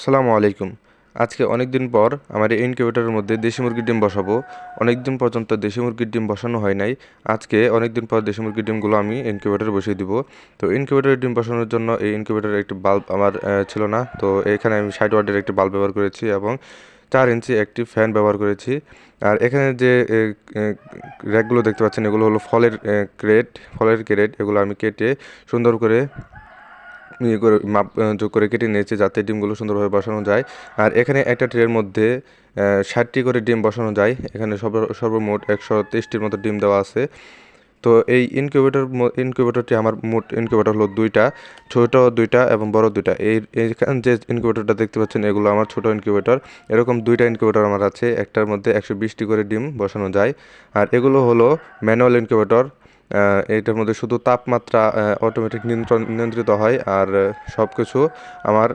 সালামু আলাইকুম। আজকে অনেক দিন পর আমার এই ইনকিউবেটরের মধ্যে দেশি মুরগির ডিম বসাবো। অনেক দিন পর্যন্ত দেশি মুরগির ডিম বসানো হয় নাই। আজকে অনেক দিন পর দেশি মুরগির ডিমগুলো আমি ইনকিউবেটরে বসিয়ে দিব। তো ইনকিউবেটরের ডিম বসানোর জন্য এই ইনকিউবেটরের একটি বাল্ব আমার ছিল না। তো এখানে আমি ষাট ওয়ার্ডের একটি বাল্ব ব্যবহার করেছি এবং চার ইঞ্চি একটি ফ্যান ব্যবহার করেছি। আর এখানে যে র্যাকগুলো দেখতে পাচ্ছেন, এগুলো হলো ফলের ক্রেট ফলের ক্রেট এগুলো আমি কেটে সুন্দর করে ইয়ে করে মাপ যোগ করে কেটে নিয়েছি যাতে ডিমগুলো সুন্দরভাবে বসানো যায়। আর এখানে একটা ট্রের মধ্যে ষাটটি করে ডিম বসানো যায়। এখানে সর্ব, সর্বমোট একশো তেইশটির মতো ডিম দেওয়া আছে। তো এই ইনকিউবেটর ইনকিউবেটরটি আমার মোট ইনকিউবেটর হলো দুইটা, ছোট দুইটা এবং বড় দুইটা। এই, এইখান যে ইনকিউবেটরটা দেখতে পাচ্ছেন, এগুলো আমার ছোট ইনকিউবেটর। এরকম দুইটা ইনকিউবেটর আমার আছে। একটার মধ্যে একশো বিশটি করে ডিম বসানো যায়। আর এগুলো হলো ম্যানুয়াল ইনকিউবেটর। আহ, এইটার মধ্যে শুধু তাপমাত্রা অটোমেটিক নিয়ন্ত্রণ নিয়ন্ত্রিত হয় আর সব কিছু আমার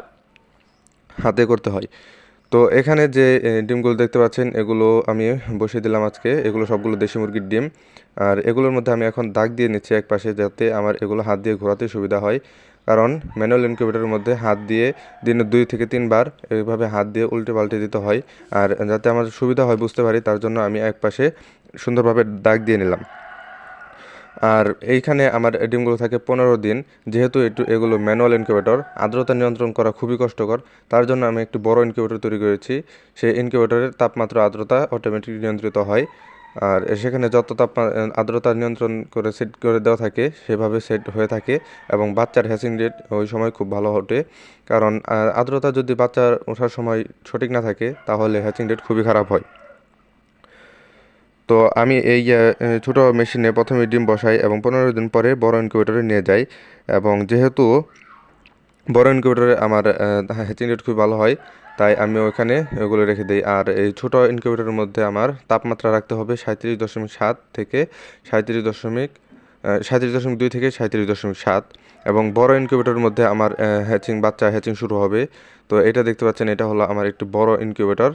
হাতে করতে হয়। তো এখানে যে ডিমগুলো দেখতে পাচ্ছেন এগুলো আমি বসিয়ে দিলাম আজকে। এগুলো সবগুলো দেশি মুরগির ডিম। আর এগুলোর মধ্যে আমি এখন দাগ দিয়ে নিচ্ছি এক পাশে যাতে আমার এগুলো হাত দিয়ে ঘোরাতে সুবিধা হয়। কারণ ম্যানুয়াল ইনকিউবেটরের মধ্যে হাত দিয়ে দিনে দুই থেকে তিনবার এইভাবে হাত দিয়ে উল্টে পাল্টে দিতে হয়। আর যাতে আমার সুবিধা হয় বুঝতে পারি তার জন্য আমি এক পাশে সুন্দরভাবে দাগ দিয়ে নিলাম। আর এইখানে আমার ডিমগুলো থাকে পনেরো দিন। যেহেতু একটু এগুলো ম্যানুয়াল ইনকিউবেটর, আর্দ্রতা নিয়ন্ত্রণ করা খুবই কষ্টকর। তার জন্য আমি একটি বড় ইনকিউবেটর তৈরি করেছি। সেই ইনকিউবেটরের তাপমাত্রা, আর্দ্রতা অটোমেটিক নিয়ন্ত্রিত হয়। আর সেখানে যত তাপমাত্রা আর্দ্রতা নিয়ন্ত্রণ করে সেট করে দেওয়া থাকে, সেভাবে সেট হয়ে থাকে এবং বাচ্চার হ্যাচিং রেট ওই সময় খুব ভালো ওঠে। কারণ আর্দ্রতা যদি বাচ্চার ওঠার সময় সঠিক না থাকে, তাহলে হ্যাচিং রেট খুবই খারাপ হয়। তো আমি এই ছোটো মেশিনে প্রথমে ডিম বসাই এবং পনেরো দিন পরে বড় ইনকিউবেটরে নিয়ে যাই এবং যেহেতু বড় ইনকিউবেটরে আমার হ্যাচিং রেট খুব ভালো হয়, তাই আমি ওখানে ওগুলো রেখে দিই। আর এই ছোটো ইনকিউবেটরের মধ্যে আমার তাপমাত্রা রাখতে হবে সাঁত্রিশ দশমিক সাত থেকে সাঁত্রিশ দশমিক সাঁত্রিশ দশমিক দুই থেকে সাঁত্রিশ দশমিক সাত এবং বড় ইনকিউবেটরের মধ্যে আমার হ্যাচিং বাচ্চা হ্যাচিং শুরু হবে। তো এটা দেখতে পাচ্ছেন, এটা হলো আমার একটি বড় ইনকিউবেটর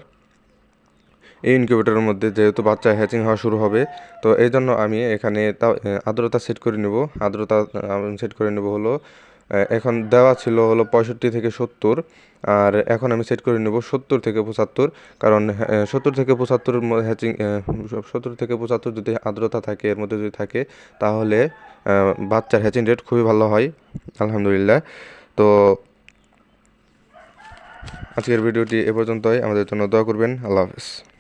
এই ইনকিউবেটরের মধ্যে যেহেতু বাচ্চা হ্যাচিং হওয়া শুরু হবে, তো এই জন্য আমি এখানে তা- আর্দ্রতা সেট করে নেব। আর্দ্রতা সেট করে নেব হলো এখন দেওয়া ছিল হলো পঁয়ষট্টি থেকে সত্তর, আর এখন আমি সেট করে নেব সত্তর থেকে পঁচাত্তর, কারণ সত্তর থেকে পঁচাত্তর হ্যাচিং সত্তর থেকে পঁচাত্তর যদি আর্দ্রতা থাকে, এর মধ্যে যদি থাকে, তাহলে বাচ্চার হ্যাচিং রেট খুবই ভালো হয়, আলহামদুলিল্লাহ। তো আজকের ভিডিওটি এ পর্যন্তই। আমাদের জন্য দোয়া করবেন। আল্লাহ হাফেজ।